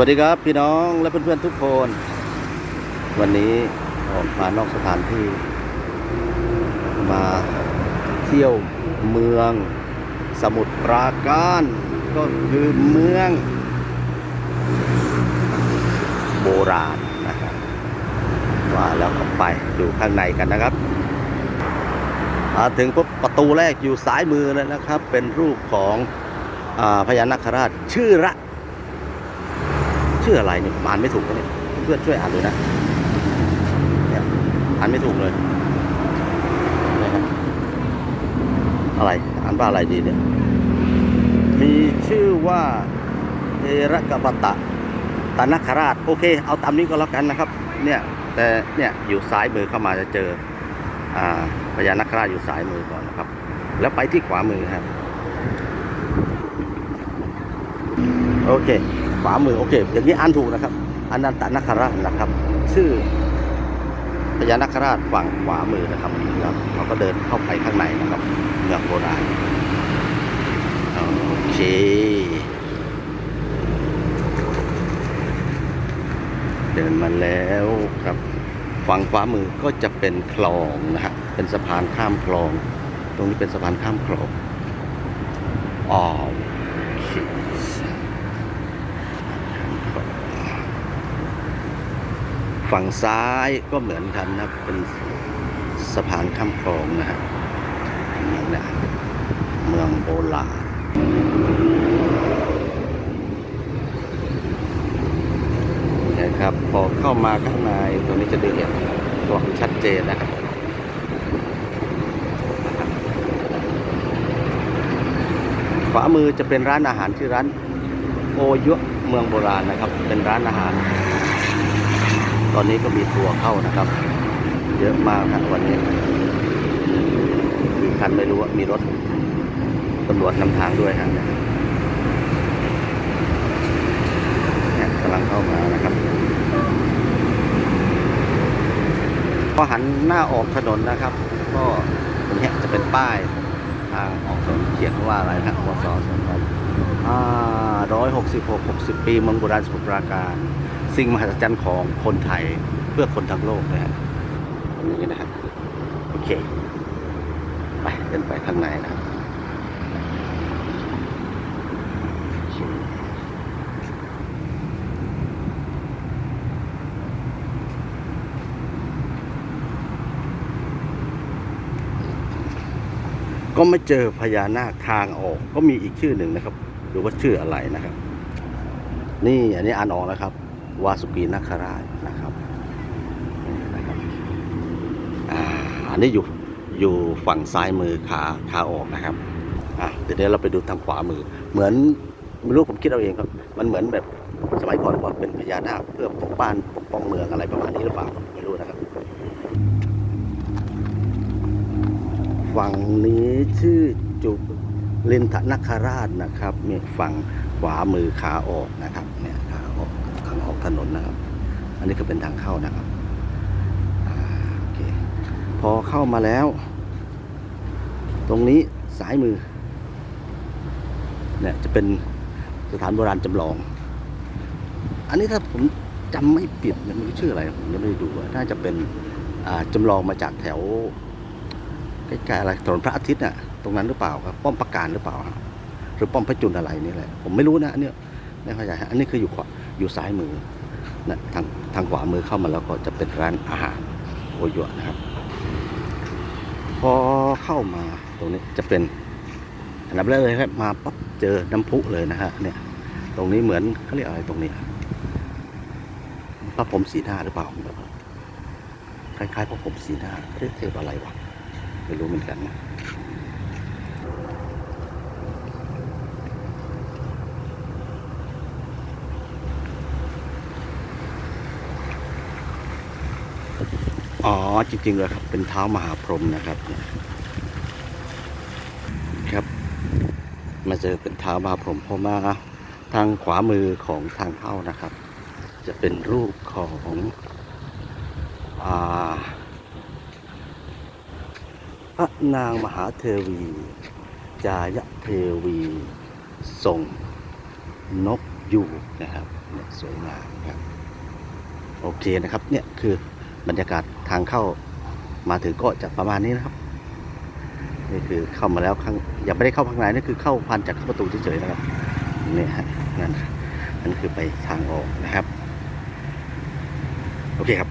วัสดีครับพี่น้องและเพื่อนๆทุกคน วันนี้ออกมานอกสถานที่ มาเที่ยวเมืองสมุทรปราการก็คือเมืองโบราณนะครับว่าแล้วก็ไปดูข้างในกันนะครับมาถึงปุ๊บประตูแรกอยู่ซ้ายมือเลยนะครับ เป็นรูปของอพญานาคราชชื่อระ ชื่ออะไรเนี่ยผมอ่านไม่ถูกเนี่ยเพื่อนช่วยอ่านด้วยนะเนี่ยอ่านไม่ถูกเลยนะครับอะไรอ่านว่าอะไรดีเนี่ยมีชื่อว่าเอรกปตะตานคราชโอเค เอาตามนี้ก็แล้วกันนะครับ เนี่ยแต่เนี่ยอยู่ซ้ายมือเข้ามาจะเจออ่าพญานาคราชอยู่ซ้ายมือก่อนนะครับ แล้วไปที่ขวามือครับโอเค วามือโอเค อย่างนี้อ่านถูกนะครับอันนันตนาคราชนะครับ ชื่อพญานาคราชฝั่งขวามือนะครับครับเราก็เดินเข้าไปข้างในนะครับเมืองโบราณโอเคเดินมาแล้วครับฝั่งขวามือก็จะเป็นคลองนะฮะเป็นสะพานข้ามคลอง ตรงนี้เป็นสะพานข้ามคลองอ๋อโอเค ฝั่งซ้ายก็เหมือนกันนะครับเป็นสะพานข้ามคลองนะฮะนี่นะเมืองโบราณนะครับพอเข้ามาข้างในตรงนี้จะดูเห็นตัวชัดเจนนะครับขวามือจะเป็นร้านอาหารชื่อร้านโอยุเมืองโบราณนะครับ เป็นร้านอาหาร ตอนนี้ก็มีทัวร์เข้านะครับ เยอะมากครับวันนี้มีคันไม่รู้ว่ามีรถตำรวจนำทางด้วยฮะเนี่ยกำลังเข้ามานะครับพอหันหน้าออกถนนนะครับ ก็ตรงนี้จะเป็นป้ายทางออกถนนเขียนว่าอะไรนะวสสองพันร้อยหกสิบหกหกสิบปีเมืองโบราณสมุทรปราการ สิ่งมหัศจรรย์ของคนไทยเพื่อคนทั้งโลกนะฮะตรงนี้นะครับโอเค ไปเดินไปข้างในนะครับก็ไม่เจอพญานาคทางออก ก็มีอีกชื่อหนึ่งนะครับ หรือว่าชื่ออะไรนะครับ นี่อันนี้อ่านออกนะครับ วาสุกีนคราชนะครับนี่นะครับอันนี้อยู่อยู่ฝั่งซ้ายมือขาขาออกนะครับอะเดี๋ยวเราไปดูทางขวามือ เหมือนไม่รู้ผมคิดเอาเองครับ มันเหมือนแบบสมัยก่อนว่าเป็นพญานาคเพื่อปกบ้านปกป้องเมืองอะไรประมาณนี้หรือเปล่าไม่รู้นะครับ ฝั่งนี้ชื่อจุลินทนคราชนะครับเนี่ยฝั่งขวามือขาออกนะครับเนี่ยขาออกทางออกถนนนะครับ อันนี้ก็เป็นทางเข้านะครับอโอเคพอเข้ามาแล้ว ตรงนี้สายมือเนี่ยจะเป็นสถานโบราณจำลอง อันนี้ถ้าผมจำไม่ผิดเนี่ยมันชื่ออะไรผมยังไม่ได้ดูน่าจะเป็นจำลองมาจากแถวใกล้ๆอะไรถนนพระอาทิตย์น่ะตรงนั้นหรือเปล่าครับป้อมปราการหรือเปล่าหรือป้อมพระจุลอะไรนี่แหละผมไม่รู้นะเนี้ยไม่เข้าใจฮะอันนี้คืออยู่ขวา อยู่ซ้ายมือนะทางทางขวามือเข้ามาแล้วก็จะเป็นร้านอาหารโอยุนะครับ พอเข้ามาตรงนี้จะเป็นอันดับแรกเลยครับมาปั๊บเจอน้ำพุเลยนะฮะเนี่ย ตรงนี้เหมือนเขาเรียกอะไรตรงนี้พระผมสีหน้าหรือเปล่าคล้ายๆพระผมสีหน้าเรียกเทพอะไรวะไม่รู้เหมือนกันนะ อ๋อจริงๆเลยครับ เป็นเท้ามหาพรหมนะครับนะครับ มาเจอเป็นเท้ามหาพรหมพอมาทางขวามือของทางเข้านะครับ จะเป็นรูปของอ่าพระนางมหาเทวี จายเทวีส่งนกยูนะครับเนี่ยสวยงามครับ โอเคนะครับ เนี่ยคือ บรรยากาศทางเข้ามาถึงก็จะประมาณนี้นะครับนี่คือเข้ามาแล้วข้างยังไม่ได้เข้าข้างในนี่คือเข้าพันจากเข้าประตูเฉยๆนะครับนี่ฮะนั่นนั่นคือไปทางออกนะครับ โอเคครับ